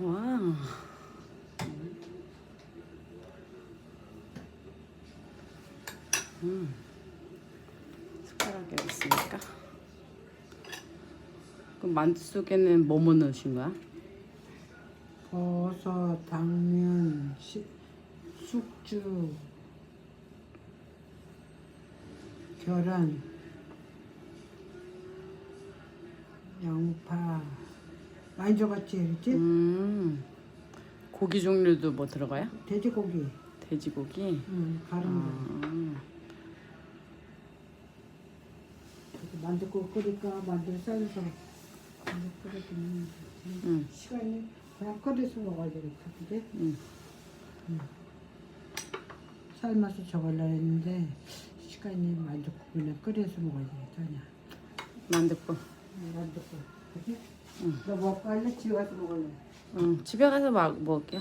와. 음. 숟가락이 여기 있으니까. 그럼 만두 속에는 뭐뭐 넣으신 거야? 버섯, 당면, 시, 숙주, 계란, 양파 많이 줘봤지, 그렇지? 음. 고기 종류도 뭐 들어가요? 돼지고기, 돼지고기. 응, 가른 거. 아. 그래서 만두국 끓일까 만두를 삶아서 만두 끓여주면 되지. 음. 시간이 그냥 끓여서 먹어야 되겠다, 그지? 음. 삶아서 저걸라 했는데 시간이 만두국 그냥 끓여서 먹어야 되겠다, 그냥. 만두국. 만두국, 그지? 응. 너 먹고 할래? 집에 가서 먹을래? 응. 집에 가서 막 먹을게요.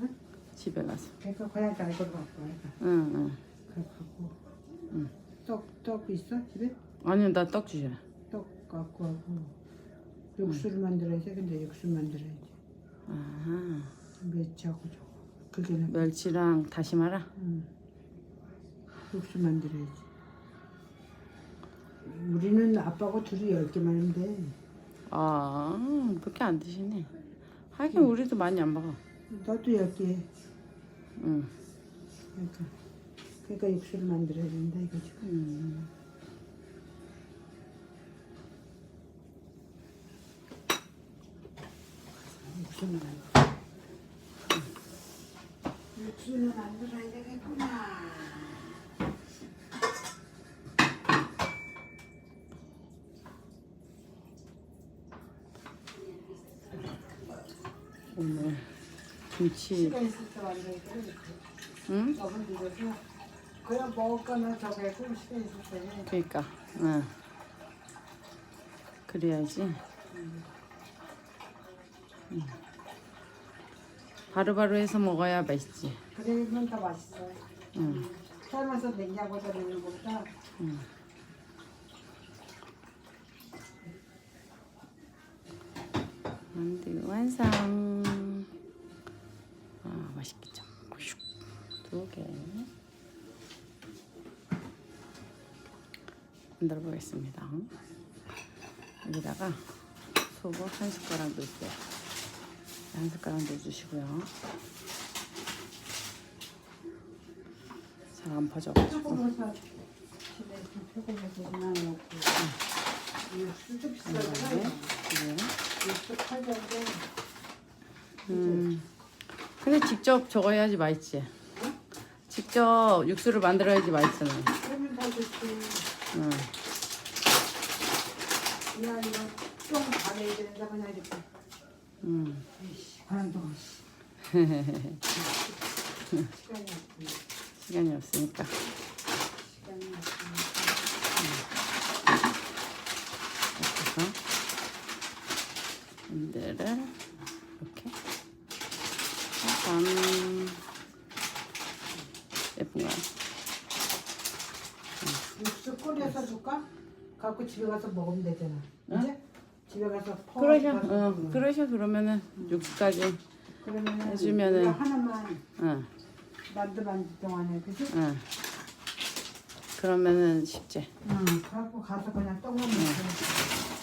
응? 집에 가서. 그러니까 그냥 잘 걸어 갖고 와야 응, 응. 그래 갖고 응. 떡, 떡 있어? 집에? 아니, 나떡 주셔. 떡 갖고 하고 육수를 만들어야지 근데 육수 만들어야지 아하. 멸치하고 저거 그게 나 멸치랑 다시마라? 응. 육수 만들어야지 우리는 아빠하고 둘이 열 개만 하면 돼 아, 그렇게 안 드시네. 하긴 우리도 많이 안 먹어. 너도 열개 응. 그러니까 그러니까 육수를 만들어야 된다 이거지 음. 육수는 만들어 육수는 만들어야 되겠구나 오늘 김치, 시간 있을 때돼 응? 너무 늦어서 그냥 먹을 거나 저거 해고 시간 있을 때 그러니까, 응. 그래야지. 응. 바로바로 해서 먹어야 맛있지. 그러면 더 맛있어 응. 삶아서 냉장고에 넣는 것보다 응. 만두 완성. 아 맛있겠죠. 슉. 두 개. 만들어 보겠습니다. 여기다가 소금 한 숟가락 넣을게요. 한 숟가락 넣어주시고요. 잘 안 퍼져가지고. 조금 해서 좀 조금해서 그냥 육수도 비싸잖아 네. 육수 팔던데 음. 근데 직접 저거 해야지 맛있지. 직접 육수를 만들어야지 맛있잖아. 그러면 더 좋지 응. 그냥 이거 좀 잘해야 된다 그냥 이렇게 음. 에이씨 그냥 좀 시간이 없으니 시간이 없으니까. 시간이 없으니까 그래서 인들을 이렇게 짠. 예쁜가요? 육수 끓여서 줄까? 갖고 집에 가서 먹으면 되잖아 이제 집에 가서 퍼 그러셔. 어, 그러셔 그러면은 육수까지. 그러면 해주면은- 하나만 응. 만두 만두 동안에 그지? 응. 그러면은 쉽지. 응. 갖고 가서 그냥 떡만 먹고.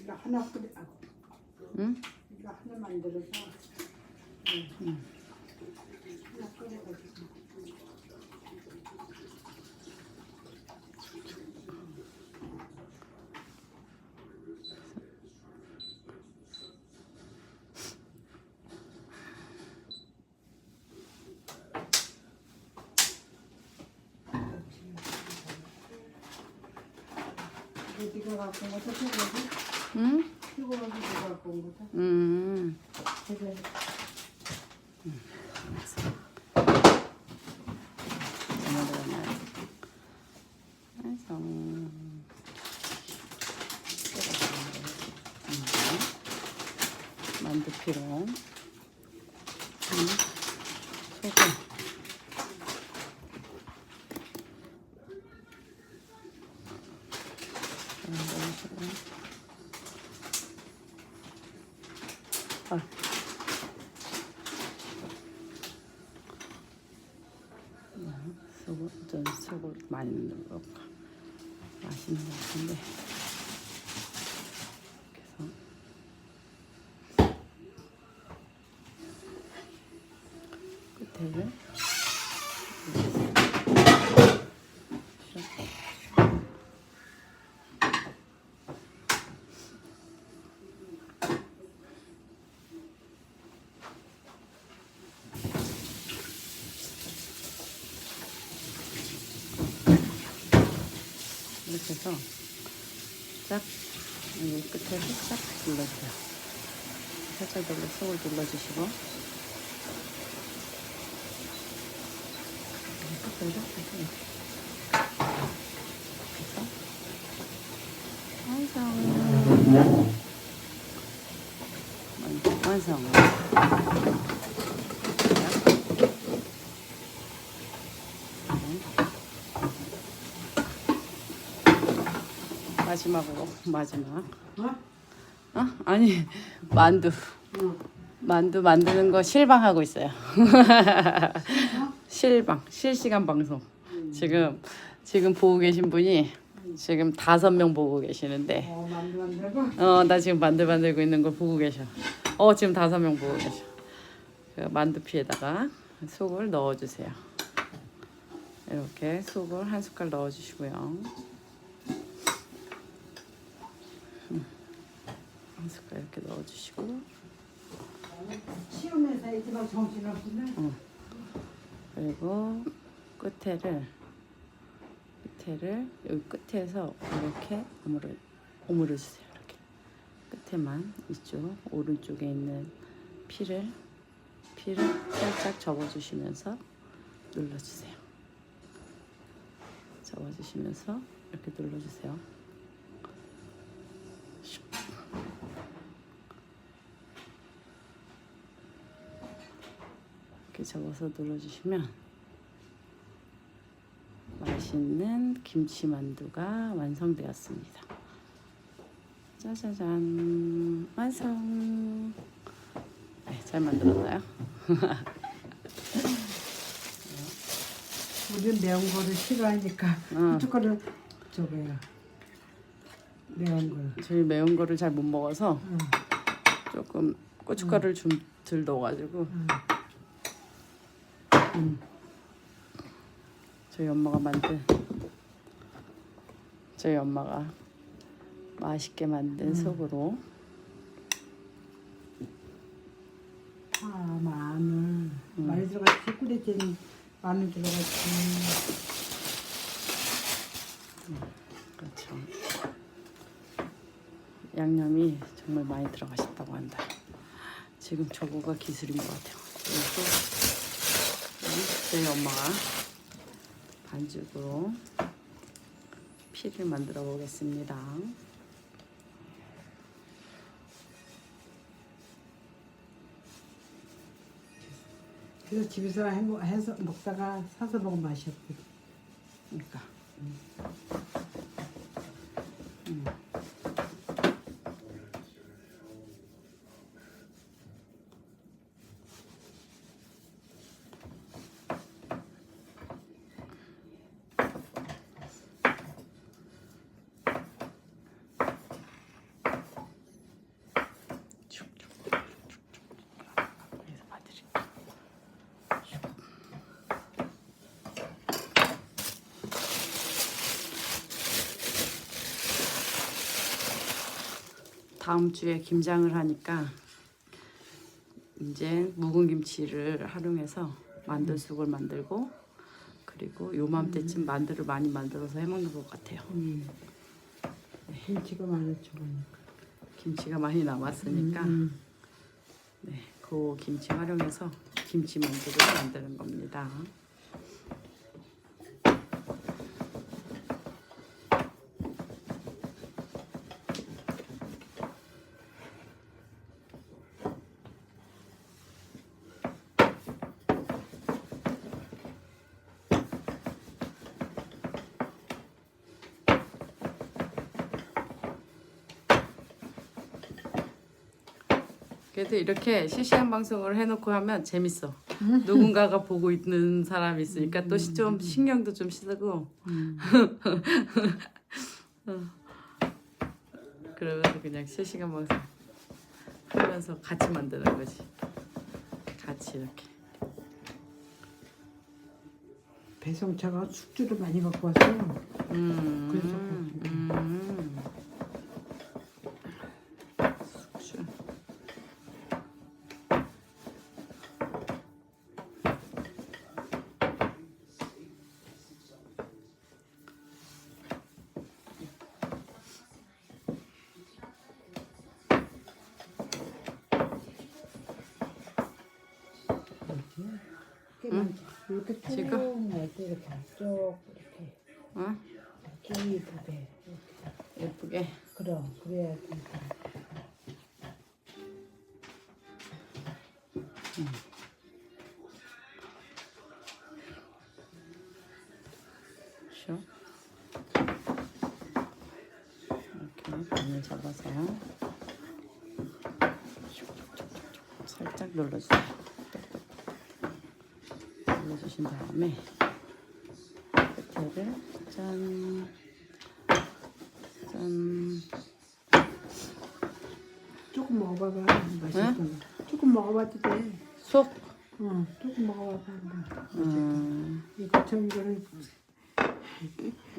이거 하나 끓여. 아, 응? 이거 하나 만들어서. 응. 하나 끓여가지고. 이거 네가 갖고 온 거다 피고기? 응? 피고기 네가 갖고 온 거다? 음. 그래. 완성. 만두피로 음, 소금 아. 소금 좀 소금 많이 넣는 거 맛있는 것 같은데 그래서 끝에를 이렇게 해서 쫙 여기 끝에 살짝 눌러주세요. 살짝 눌러 속을 눌러주시고 해서 완성 완성 마지막으로 마지막 어? 어? 아니 만두 응. 만두 만드는 거 실방하고 있어요. 실방 실시간 방송 지금 지금 보고 계신 분이 지금 다섯 명 보고 계시는데 어, 만들고. 어 나 지금 만두 만들고 있는 걸 보고 계셔. 어 지금 다섯 명 보고 계셔. 그 만두피에다가 속을 넣어주세요. 이렇게 속을 한 숟갈 넣어주시고요. 음, 한 숟갈 이렇게 넣어주시고 치우면서 이지만 정신 없으면. 그리고 끝에를 끝에를 여기 끝에서 이렇게 오므려 오므려 주세요. 이렇게 끝에만 이쪽 오른쪽에 있는 피를 피를 살짝 접어주시면서 눌러주세요. 접어주시면서 이렇게 눌러주세요. 이렇게 접어서 눌러주시면 맛있는 김치 만두가 완성되었습니다. 짜자잔 완성. 네, 잘 만들었나요? 우리는 매운 거를 싫어하니까 응. 그쪽 거를 저거야. 매운 걸. 저희 매운 거를 잘 못 먹어서 응. 조금 고춧가루를 좀 덜 넣어가지고 응. 음. 저희 엄마가 만든 저희 엄마가 맛있게 만든 속으로 파, 마늘 많이 들어갔지. 꿀에찌는 마늘 들어갔지. 그렇죠. 양념이 정말 많이 들어가셨다고 한다. 지금 저거가 기술인 것 같아요. 저희 엄마가 반죽으로 피를 만들어 보겠습니다. 그래서 집에서 해, 해서 먹다가 사서 먹으면 맛이 없거든. 그러니까 여 다음 주에 김장을 하니까 이제 묵은 김치를 활용해서 만두국을 만들고 그리고 요맘때쯤 만두를 많이 만들어서 해먹는 것 같아요. 음. 김치가 많이 좋으니까. 김치가 많이 남았으니까 음. 네, 그 김치 활용해서 김치 만두를 만드는 겁니다. 그래도 이렇게 실시간 방송을 해놓고 하면 재밌어. 누군가가 보고 있는 사람이 있으니까 또 좀 신경도 좀 쓰고. 어. 그러면서 그냥 실시간 방송 하면서 같이 만드는 거지. 같이 이렇게. 배송차가 숙주를 많이 갖고 왔어. 음. 그래서 이렇게 쭉 지금? 날때 이렇게 쭉 이렇게 어? 쭉 이쁘게 이렇게. 예쁘게. 그럼 그래야 돼. 쇼. 이렇게 반을 잡아서요. 살짝 눌러주세요. 눌러주신 다음에 끝에를 짠, 짠. 조금 먹어봐봐. 맛있어. 조금 먹어봐도 돼. 속. 응, 조금 먹어봐봐. 음, 이거 참 이거를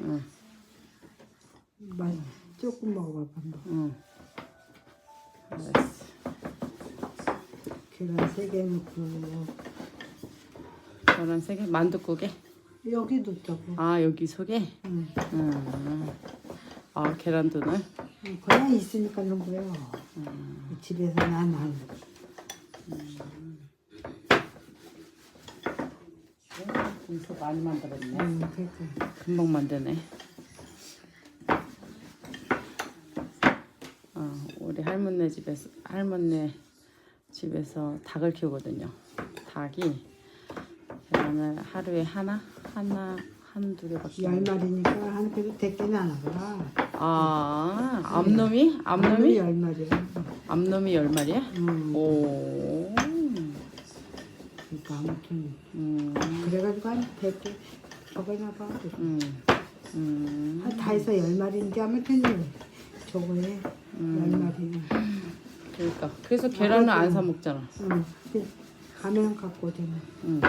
응, 맛 조금 먹어봐봐. 한번. 응. 알았어. 계란 세개 넣고 개, 만두국에. 여기 넣자고. 아 여기 속에. 응. 음. 아. 응, 그냥 있으니까 넣은 거예요. 집에서 난 안. 음식 많이 만들었네. 응, 그러니까. 금방 만드네. 어, 우리 할머니 집에서 할머니 집에서 닭을 키우거든요. 닭이 계란을 하루에 하나 하나 한두 개밖에. 열 안- 마리니까 한 그래도 대개는 안 하더라. 아 암놈이 암놈이 열 마리야. 암놈이 열 마리야? 응. 오. 그러니까 아무튼 음. 그래가지고 한 대개 저거나 봐. 음. 음. 한다 해서 열 마리인데 아무튼 저거에 음. 열 마리. 그러니까 그래서 계란을 안사 먹잖아. 응. 가면 갖고 오잖아. 응.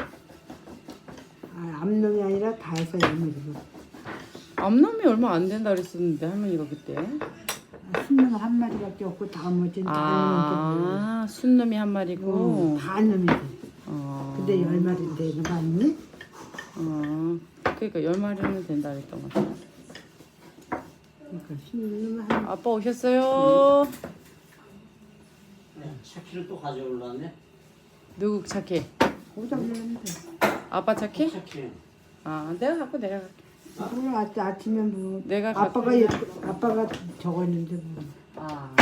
아, 암놈이 아니라 다 해서 열 마리. 암놈이 얼마 안 된다 그랬었는데 할머니가 그때. 순놈 한 마리밖에 없고 나머지는 다아 순놈이 한 마리고. 놈들. 다 놈이지. 어. 근데 열 마리인데 너 봤니? 어. 그러니까 열 마리는 된다 그랬던 것 같아. 그러니까 순놈 한 아빠 오셨어요. 차키를 또 가져올라네. 누구 착해? 고장 났는데. 아빠 착해? 차키. 아 내가 갖고 내려갈게. 오늘 아침 아침에 뭐 내가 아빠가 예- 아빠가 적었는데 뭐 아.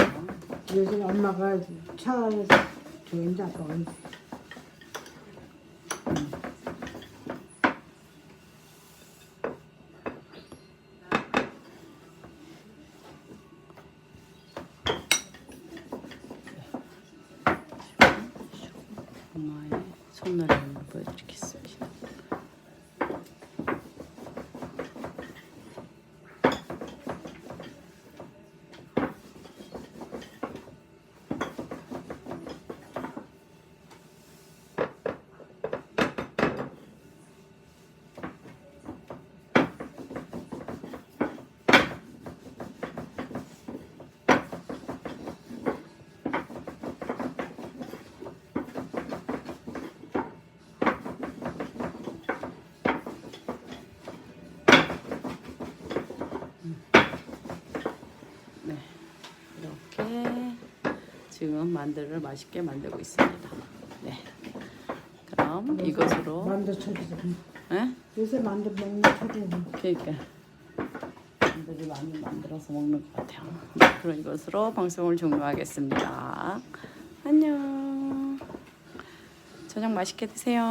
요즘 엄마가 차 저인데 아빠가 엄마의 손놀이 한번 보여드리겠습니다. 네, 이렇게 지금 만두를 맛있게 만들고 있습니다. 네, 그럼 이것으로, 만두 쳐주자. 예? 요새 만두 먹는 차례는 그러니까 만두를 많이 만들어서 먹는 것 같아요. 네, 그럼 이것으로 방송을 종료하겠습니다. 안녕. 저녁 맛있게 드세요.